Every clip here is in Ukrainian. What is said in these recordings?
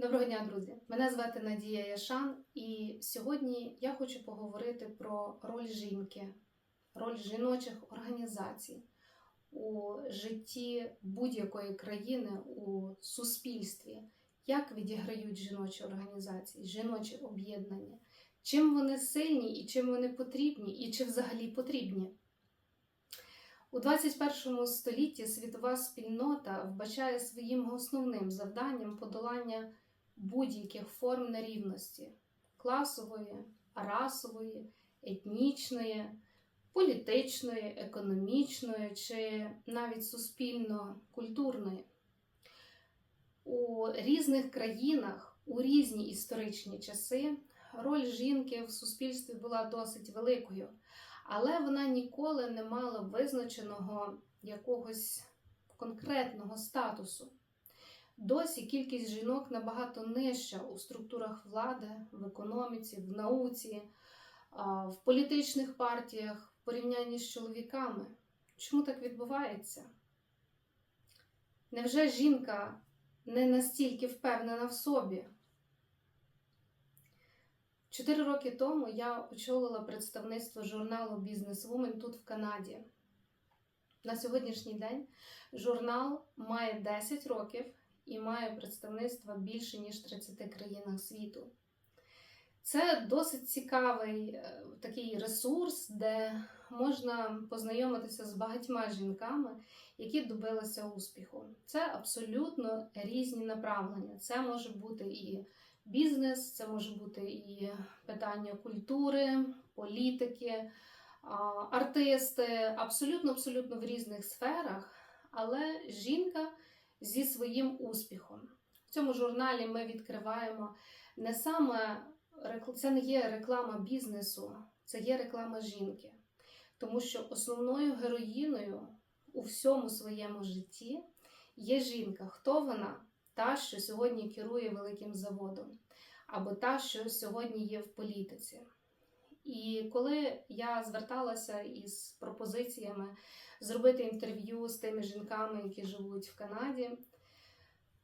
Доброго дня, друзі! Мене звати Надія Яшан, і сьогодні я хочу поговорити про роль жінки, роль жіночих організацій у житті будь-якої країни у суспільстві. Як відіграють жіночі організації, жіночі об'єднання, чим вони сильні і чим вони потрібні, і чи взагалі потрібні. У 21 столітті світова спільнота вбачає своїм основним завданням подолання будь-яких форм нерівності класової, расової, етнічної, політичної, економічної чи навіть суспільно-культурної. У різних країнах у різні історичні часи роль жінки в суспільстві була досить великою, але вона ніколи не мала визначеного якогось конкретного статусу. Досі кількість жінок набагато нижча у структурах влади, в економіці, в науці, в політичних партіях в порівнянні з чоловіками. Чому так відбувається? Невже жінка не настільки впевнена в собі? Чотири роки тому я очолила представництво журналу Бізнесвумен тут в Канаді. На сьогоднішній день журнал має 10 років і має представництво більше ніж в 30 країнах світу. Це досить цікавий е, такий ресурс, де можна познайомитися з багатьма жінками, які добилися успіху. Це абсолютно різні направлення. Це може бути і бізнес, це може бути і питання культури, політики, артисти, абсолютно абсолютно в різних сферах. Але жінка зі своїм успіхом. В цьому журналі ми відкриваємо не саме це не є реклама бізнесу, це є реклама жінки. Тому що основною героїною у всьому своєму житті є жінка. Хто вона? Та, що сьогодні керує великим заводом, або та, що сьогодні є в політиці. І коли я зверталася із пропозиціями зробити інтерв'ю з тими жінками, які живуть в Канаді,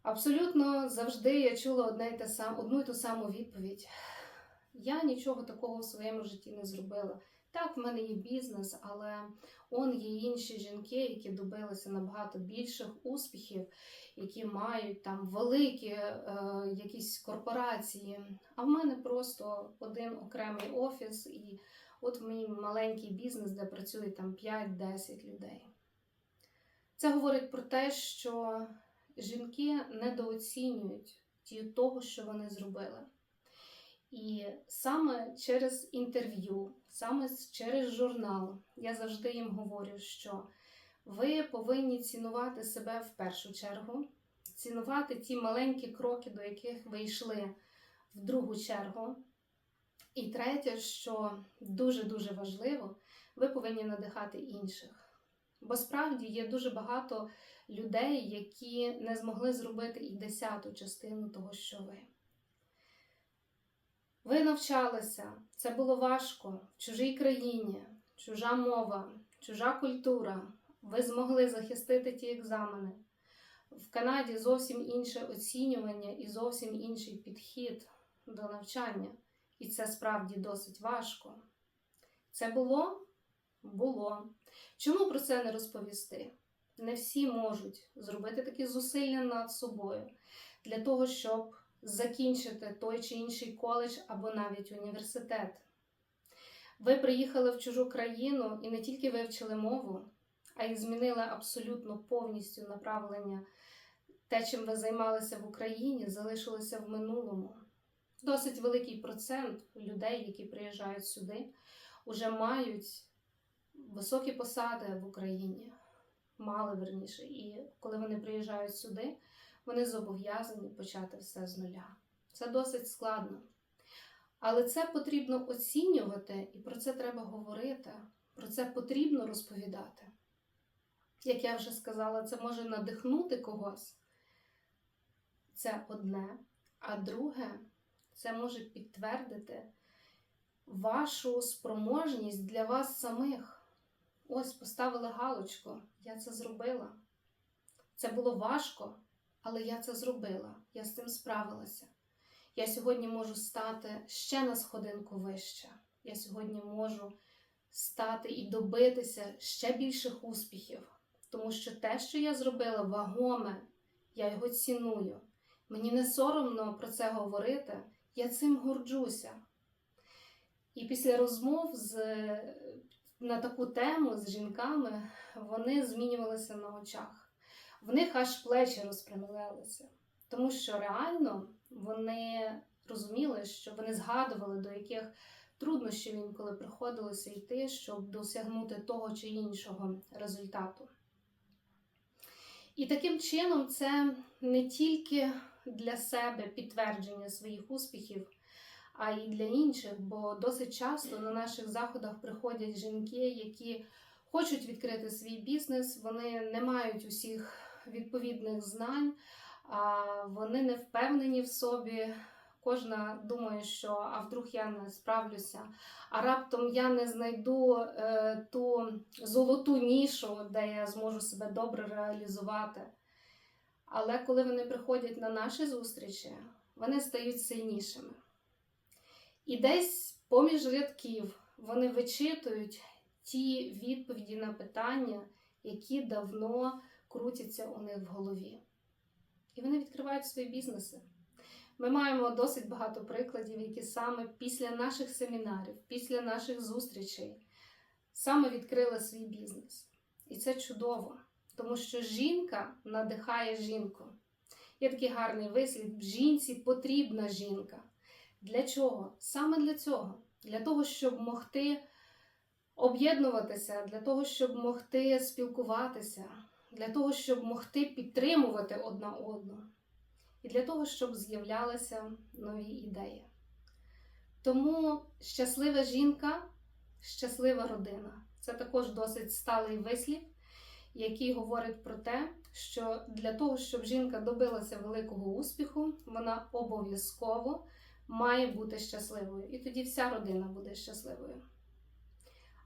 абсолютно завжди я чула одне й те сам, одну й ту саму відповідь. Я нічого такого в своєму житті не зробила. Так, в мене є бізнес, але он є інші жінки, які добилися набагато більших успіхів, які мають там великі е, якісь корпорації. А в мене просто один окремий офіс, і от мій маленький бізнес, де працює там 5-10 людей. Це говорить про те, що жінки недооцінюють того, що вони зробили. І саме через інтерв'ю, саме через журнал, я завжди їм говорю, що ви повинні цінувати себе в першу чергу, цінувати ті маленькі кроки, до яких ви йшли в другу чергу. І третє, що дуже-дуже важливо, ви повинні надихати інших. Бо справді є дуже багато людей, які не змогли зробити і десяту частину того, що ви. Ви навчалися, це було важко в чужій країні, чужа мова, чужа культура. Ви змогли захистити ті екзамени. В Канаді зовсім інше оцінювання і зовсім інший підхід до навчання. І це справді досить важко. Це було? Було. Чому про це не розповісти? Не всі можуть зробити такі зусилля над собою для того, щоб закінчити той чи інший коледж або навіть університет. Ви приїхали в чужу країну і не тільки вивчили мову, а й змінили абсолютно повністю направлення. Те, чим ви займалися в Україні, залишилося в минулому. Досить великий процент людей, які приїжджають сюди, вже мають високі посади в Україні, мали верніше. І коли вони приїжджають сюди, вони зобов'язані почати все з нуля. Це досить складно. Але це потрібно оцінювати, і про це треба говорити, про це потрібно розповідати. Як я вже сказала, це може надихнути когось. Це одне. А друге, це може підтвердити вашу спроможність для вас самих. Ось поставили галочку, я це зробила. Це було важко, але я це зробила. я з цим справилася. Я сьогодні можу стати ще на сходинку вище. Я сьогодні можу стати і добитися ще більших успіхів, тому що те, що я зробила, вагоме, я його ціную. Мені не соромно про це говорити, я цим горджуся. І після розмов з, на таку тему з жінками вони змінювалися на очах. В них аж плечі розпрямлялися, тому що реально вони розуміли, що вони згадували, до яких труднощів інколи приходилося йти, щоб досягнути того чи іншого результату. І таким чином це не тільки для себе підтвердження своїх успіхів, а й для інших, бо досить часто на наших заходах приходять жінки, які хочуть відкрити свій бізнес, вони не мають усіх відповідних знань, вони не впевнені в собі. Кожна думає, що а вдруг я не справлюся, а раптом я не знайду е, ту золоту нішу, де я зможу себе добре реалізувати. Але коли вони приходять на наші зустрічі, вони стають сильнішими. І десь поміж рядків вони вичитують ті відповіді на питання, які давно крутяться у них в голові. І вони відкривають свої бізнеси. Ми маємо досить багато прикладів, які саме після наших семінарів, після наших зустрічей саме відкрили свій бізнес. І це чудово, тому що жінка надихає жінку. Є такий гарний вислід: жінці потрібна жінка. Для чого? Саме для цього. Для того, щоб могти об'єднуватися, для того, щоб могти спілкуватися, для того, щоб могти підтримувати одна одну і для того, щоб з'являлися нові ідеї. Тому щаслива жінка, щаслива родина це також досить сталий вислів, який говорить про те, що для того, щоб жінка добилася великого успіху, вона обов'язково має бути щасливою. І тоді вся родина буде щасливою.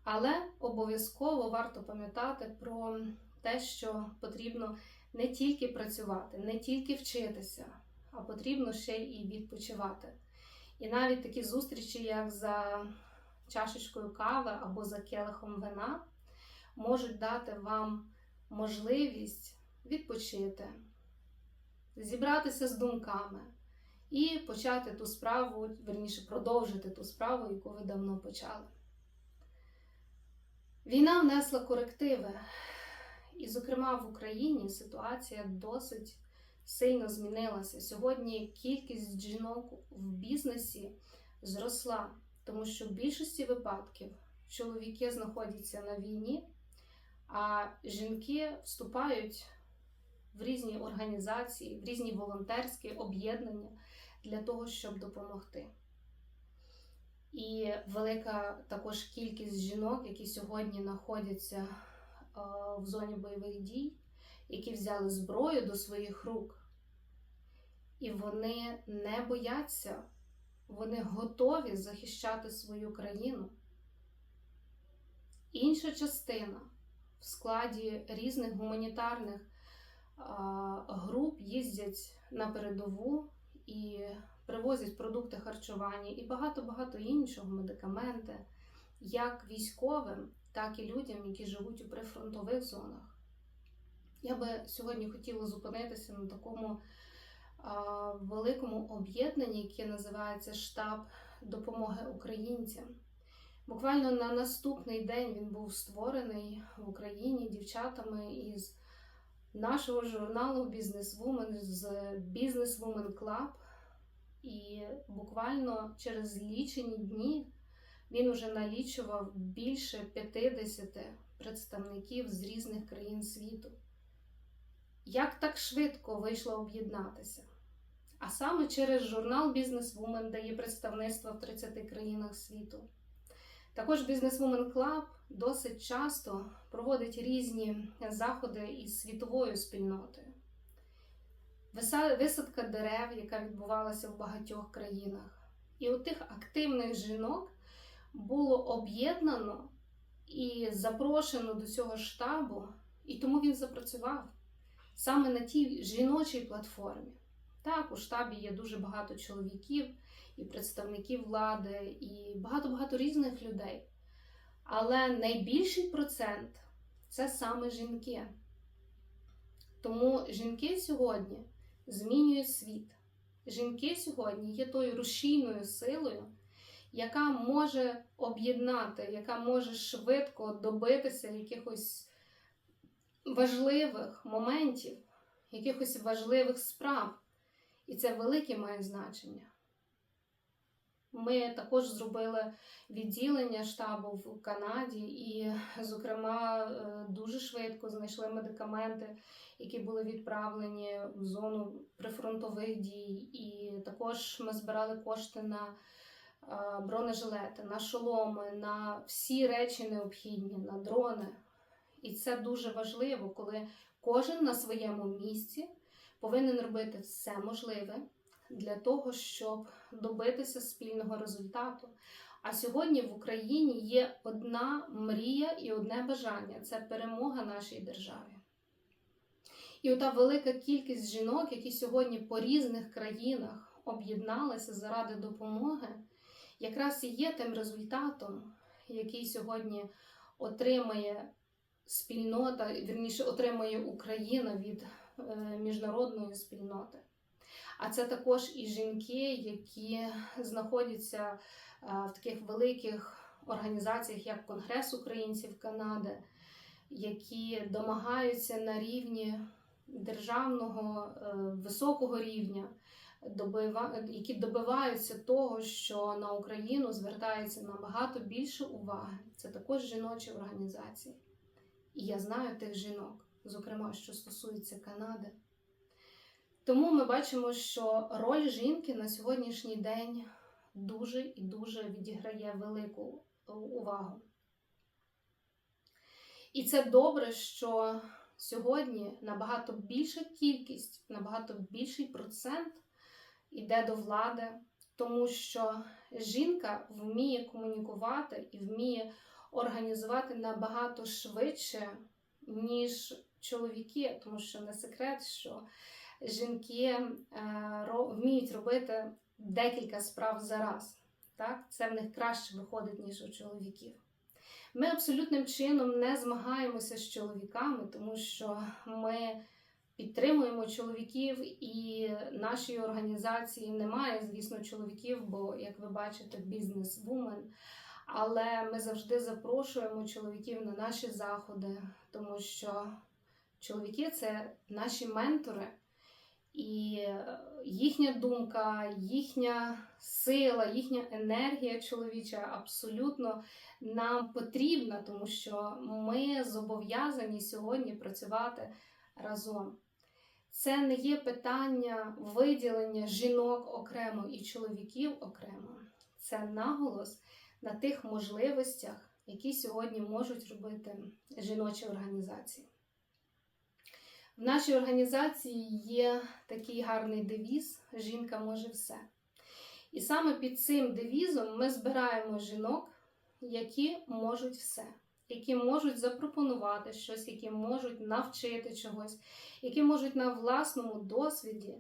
Але обов'язково варто пам'ятати про те, що потрібно не тільки працювати, не тільки вчитися, а потрібно ще і відпочивати. І навіть такі зустрічі, як за чашечкою кави або за келихом вина, можуть дати вам можливість відпочити, зібратися з думками і почати ту справу, верніше продовжити ту справу, яку ви давно почали. Війна внесла корективи. І, зокрема, в Україні ситуація досить сильно змінилася. Сьогодні кількість жінок в бізнесі зросла, тому що в більшості випадків чоловіки знаходяться на війні, а жінки вступають в різні організації, в різні волонтерські об'єднання для того, щоб допомогти. І велика також кількість жінок, які сьогодні знаходяться в зоні бойових дій, які взяли зброю до своїх рук. І вони не бояться, вони готові захищати свою країну. Інша частина в складі різних гуманітарних груп їздять на передову і привозять продукти харчування і багато-багато іншого медикаменти, як військовим, так і людям, які живуть у прифронтових зонах. Я би сьогодні хотіла зупинитися на такому а, великому об'єднанні, яке називається Штаб допомоги українцям. Буквально на наступний день він був створений в Україні дівчатами із нашого журналу Businesswoman, з Woman Club. І буквально через лічені дні він уже налічував більше 50 представників з різних країн світу. Як так швидко вийшло об'єднатися? А саме через журнал Businesswoman дає представництво в 30 країнах світу. Також Businesswoman Club досить часто проводить різні заходи із світовою спільнотою. Висадка дерев, яка відбувалася в багатьох країнах. І у тих активних жінок було об'єднано і запрошено до цього штабу, і тому він запрацював саме на тій жіночій платформі. Так, у штабі є дуже багато чоловіків і представників влади, і багато-багато різних людей. Але найбільший процент це саме жінки. Тому жінки сьогодні змінюють світ. Жінки сьогодні є тою рушійною силою, яка може об'єднати, яка може швидко добитися якихось важливих моментів, якихось важливих справ. І це велике має значення. Ми також зробили відділення штабу в Канаді, і, зокрема, е, дуже швидко знайшли медикаменти, які були відправлені в зону прифронтових дій. І також ми збирали кошти на бронежилети, на шоломи, на всі речі необхідні, на дрони. І це дуже важливо, коли кожен на своєму місці повинен робити все можливе для того, щоб добитися спільного результату. А сьогодні в Україні є одна мрія і одне бажання це перемога нашій державі. І ота велика кількість жінок, які сьогодні по різних країнах об'єдналися заради допомоги, якраз і є тим результатом, який сьогодні отримає спільнота, вірніше отримує Україна від е, міжнародної спільноти. А це також і жінки, які знаходяться е, в таких великих організаціях, як Конгрес українців Канади, які домагаються на рівні державного е, високого рівня, які добиваються того, що на Україну звертається набагато більше уваги. Це також жіночі організації. І я знаю тих жінок, зокрема, що стосується Канади. Тому ми бачимо, що роль жінки на сьогоднішній день дуже і дуже відіграє велику увагу. І це добре, що сьогодні набагато більша кількість, набагато більший процент йде до влади, тому що жінка вміє комунікувати і вміє організувати набагато швидше, ніж чоловіки, тому що не секрет, що жінки е, вміють робити декілька справ за раз. Так? Це в них краще виходить, ніж у чоловіків. Ми абсолютним чином не змагаємося з чоловіками, тому що ми підтримуємо чоловіків і нашій організації немає, звісно, чоловіків, бо, як ви бачите, бізнес-вумен. Але ми завжди запрошуємо чоловіків на наші заходи, тому що чоловіки це наші ментори, і їхня думка, їхня сила, їхня енергія чоловіча абсолютно нам потрібна, тому що ми зобов'язані сьогодні працювати разом. Це не є питання виділення жінок окремо і чоловіків окремо. Це наголос на тих можливостях, які сьогодні можуть робити жіночі організації. В нашій організації є такий гарний девіз Жінка може все. І саме під цим девізом ми збираємо жінок, які можуть все, які можуть запропонувати щось, які можуть навчити чогось, які можуть на власному досвіді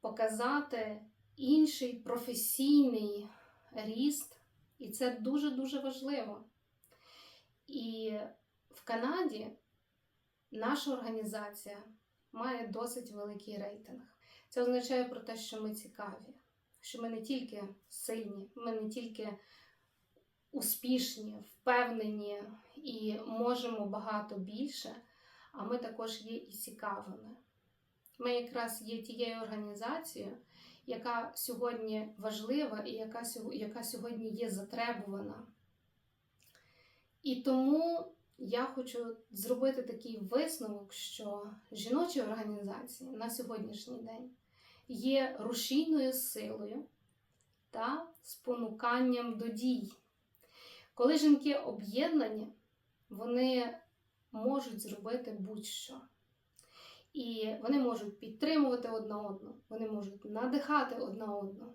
показати інший професійний ріст. І це дуже-дуже важливо. І в Канаді наша організація має досить великий рейтинг. Це означає про те, що ми цікаві, що ми не тільки сильні, ми не тільки успішні, впевнені і можемо багато більше, а ми також є і цікавими. Ми якраз є тією організацією, яка сьогодні важлива і яка, яка сьогодні є затребувана. І тому я хочу зробити такий висновок, що жіночі організації на сьогоднішній день є рушійною силою та спонуканням до дій. Коли жінки об'єднані, вони можуть зробити будь-що. І вони можуть підтримувати одна одну, вони можуть надихати одна одну.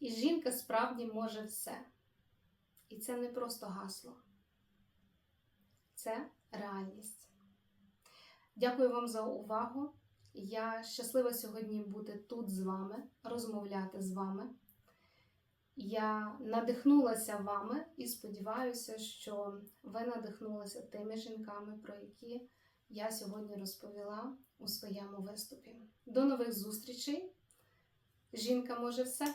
І жінка справді може все. І це не просто гасло це реальність. Дякую вам за увагу. Я щаслива сьогодні бути тут з вами, розмовляти з вами. Я надихнулася вами і сподіваюся, що ви надихнулися тими жінками, про які я сьогодні розповіла у своєму виступі. До нових зустрічей! Жінка може все!